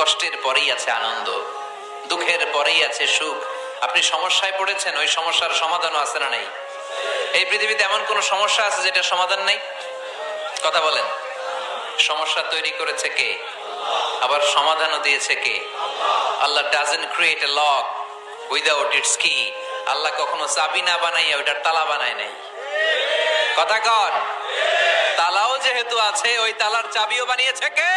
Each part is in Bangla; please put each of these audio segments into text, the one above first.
কষ্টের পরেই আছে আনন্দ, দুঃখের পরেই আছে সুখ। আপনি সমস্যায় পড়েছেন, ওই সমস্যার সমাধানও আছে না নাই? এই পৃথিবীতে এমন কোন সমস্যা আছে যেটা সমাধান নেই? কথা বলেন। সমস্যা তৈরি করেছে কে? আবার সমাধানও দিয়েছে কে? Allah doesn't create a lock without its key আল্লাহ কখনো চাবি না বানাইয়া ওইটার তালা বানায় নাই। কথা কন। তালাও যেহেতু আছে, ওই তালার চাবিও বানিয়েছে কে?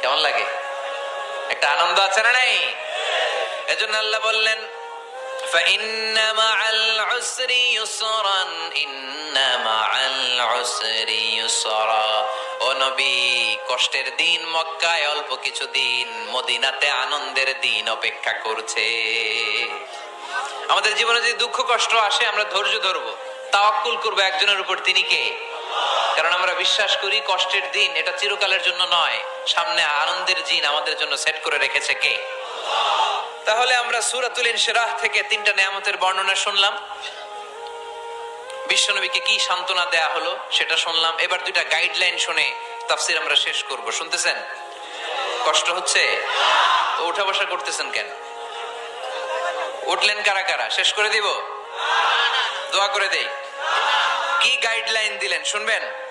কেমন লাগে একটা আনন্দ আছে না নাই এজন্য আল্লাহ বললেন فإن مع العسر يسرا إن مع العسر يسرا ও নবী কষ্টের দিন মক্কায় অল্প কিছু দিন মদিনাতে আনন্দের দিন অপেক্ষা করছে আমাদের জীবনে যদি দুঃখ কষ্ট আসে আমরা ধৈর্য ধরবো তাওয়াক্কুল করবো একজনের উপর তিনি কে কারণ আমরা বিশ্বাস করি কষ্টের দিন এটা চিরকালের জন্য নয়। সামনে আনন্দের দিন আমাদের জন্য সেট করে রেখেছে কে? তাহলে আমরা সুরাতুল ইনশিরাহ থেকে তিনটা নিয়ামতের বর্ণনা শুনলাম। বিশ্বনবীকে কি সান্ত্বনা দেয়া হলো সেটা শুনলাম। এবার দুইটা গাইডলাইন শুনে তাফসির আমরা শেষ করব। শুনতেছেন? কষ্ট হচ্ছে? তো উঠা বসা করতেছেন কেন? উঠলেন কারা কারা? শেষ করে দিব? দোয়া করে দেই। কি গাইডলাইন দিলেন? শুনবেন?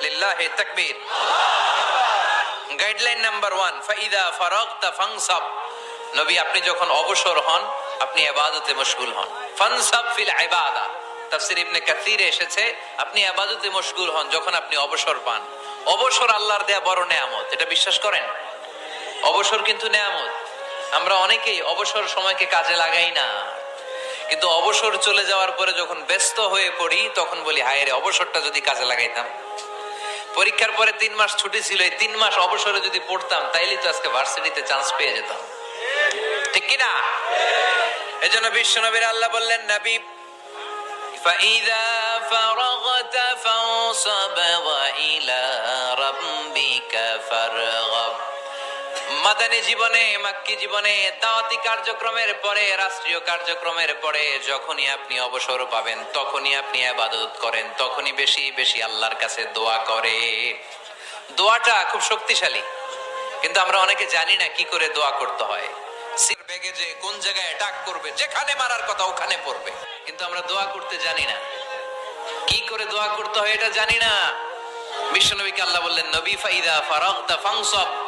লিল্লাহে তাকবীর গাইডলাইন নাম্বার ওয়ান ফাইদা ফারাগতা ফাংসাব নবী, আপনি যখন অবসর হন, আপনি ইবাদতে মশগুল হন। ফানসাব ফিল ইবাদা। তাফসীর ইবনে কাসিরে এসেছে, আপনি ইবাদতে মশগুল হন যখন আপনি অবসর পান। অবসর আল্লাহর দেয়া বড় নেয়ামত, এটা বিশ্বাস করেন? অবসর কিন্তু নেয়ামত। আমরা অনেকেই অবসর সময়কে কাজে লাগাই না। কিন্তু অবসর চলে যাওয়ার পরে যখন ব্যস্ত হয়ে পড়ি, তখন বলি, হায় রে, অবসরটা যদি কাজে লাগাইতাম। পরীক্ষার পরে তিন মাস ছুটি ছিল এই তিন মাস অবসরে যদি পড়তাম তাইলে তো আজকে ভার্সিটিতে চান্স পেয়ে যেতাম ঠিক কি না এজন্য বিশ্ব নবীর আল্লাহ বললেন নবী فإذا فرغت فانصب وإلى ربك فارغب মাদানী জীবনে, মাক্কি জীবনে, দাওয়াতি কার্যক্রমের পরে, রাষ্ট্রীয় কার্যক্রমের পরে যখনই আপনি অবসর পাবেন, তখনই আপনি আবাদত করেন, তখনই বেশি বেশি আল্লাহর কাছে দোয়া করে। দোয়াটা খুব শক্তিশালী। কিন্তু আমরা অনেকে জানি না কি করে দোয়া করতে হয়। সির ব্যাগে যে কোন জায়গায় অ্যাটাক করবে, যেখানে মারার কথা ওখানে পড়বে। কিন্তু আমরা দোয়া করতে জানি না। কি করে দোয়া করতে হয় এটা জানি না। বিশ্বনবীকে আল্লাহ বললেন, নবী ফাইদা ফারাগতা ফাংসব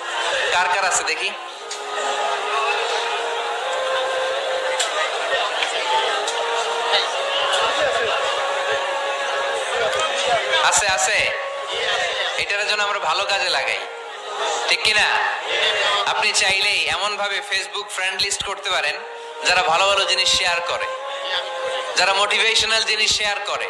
কার কার আছে দেখি? আছে আছে। এটার জন্য আমরা ভালো কাজে লাগাই। ঠিক কিনা? আপনি চাইলেই এমন ভাবে ফেসবুক ফ্রেন্ড লিস্ট করতে পারেন, যারা ভালো ভালো জিনিস শেয়ার করে, যারা মোটিভেশনাল জিনিস শেয়ার করে।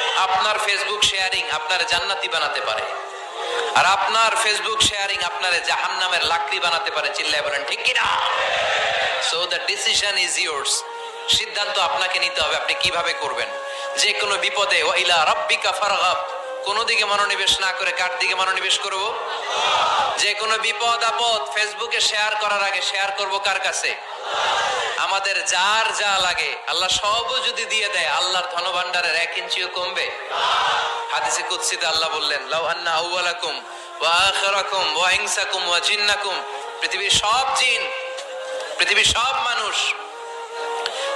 আপনার ফেসবুক শেয়ারিং আপনার জান্নাতি বানাতে পারে। আর আপনার ফেসবুক শেয়ারিং আপনার জাহান নামের লাকড়ি বানাতে পারে, চিল্লায় বলেন, ঠিক কিনা? So the decision is yours সিদ্ধান্ত আপনাকে নিতে হবে, আপনি কীভাবে করবেন? যে কোনো বিপদে ওয়াইলা রাব্বিকা ফারগাব। কোন দিকে মনোনিবেশ না করে কার দিকে মনোনিবেশ করব? যে কোনো বিপদ আপদ ফেসবুকে শেয়ার করার আগে শেয়ার করব কার কাছে? আমাদের যার যা লাগে, আল্লাহ সব যদি দিয়ে দেয়, আল্লাহর ধনভাণ্ডারের এক ইঞ্চিও কমবে। হাদিসে কুৎসিতে আল্লাহ বললেন, লাউ আন্না আউয়ালাকুম ওয়া আখিরাকুম ওয়া ইনসাকুম ওয়া জিন্নাকুম। পৃথিবীর সব জিন, পৃথিবীর সব মানুষ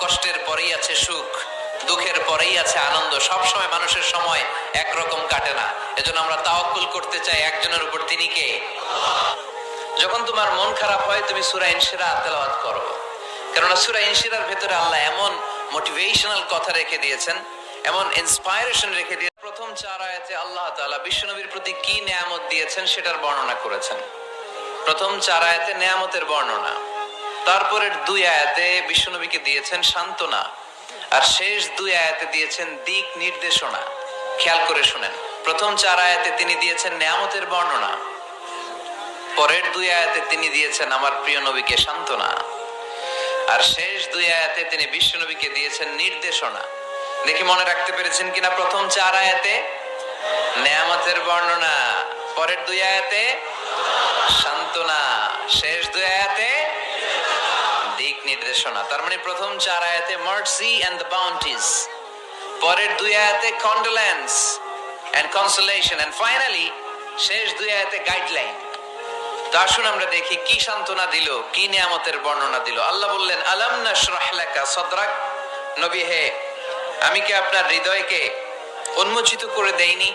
কষ্টের পরেই আছে সুখ, দুঃখের পরেই আছে আনন্দ। সব সময় মানুষের সময় একরকম কাটে না। এজন্য আমরা তাওয়াক্কুল করতে চাই একজনের উপর। তিনি কে? যখন তোমার মন খারাপ হয়, তুমি সূরা ইনশিরা তেলাওয়াত করো। কেননা সূরা ইনশিরার ভেতরে আল্লাহ এমন মোটিভেশনাল কথা রেখে দিয়েছেন, এমন ইন্সপায়ারেশন রেখে দিয়ে প্রথম চার আয়াতে আল্লাহ তাআলা বিশ্বনবীর প্রতি কি নেয়ামত দিয়েছেন, সেটার বর্ণনা করেছেন। প্রথম চার আয়াতে নেয়ামতের বর্ণনা। তারপরের দুই আয়াতে বিশ্বনবীকে দিয়েছেন সান্ত্বনা, আর শেষ দুই আয়াতে দিয়েছেন দিক নির্দেশনা। খেয়াল করে শুনেন, প্রথম চার আয়াতে তিনি দিয়েছেন নেয়ামতের বর্ণনা, পরের দুই আয়াতে তিনি দিয়েছেন আমার প্রিয় নবীকে সান্ত্বনা, আর শেষ দুই আয়াতে তিনি বিশ্ব নবীকে দিয়েছেন নির্দেশনা। দেখি মনে রাখতে পেরেছেন কিনা? প্রথম চার আয়াতে নেয়ামতের বর্ণনা, পরের দুই আয়াতে সান্ত্বনা, শেষ দুই আয়াতে নির্দেশনা। তার মানে প্রথম চার আয়াতে মার্সি এন্ড দ্য বাউন্টিজ পরের দুই আয়াতে condolence and consolation and finally শেষ দুই আয়াতে গাইডলাইন তো আসুন আমরা দেখি, কি সান্ত্বনা দিল, কি নিয়ামতের বর্ণনা দিল। আল্লাহ বললেন, আলাম নাশরাহ লাকা সদরাক? নবী, হে, আমি কি আপনার হৃদয়কে উন্মোচিত করে দেইনি?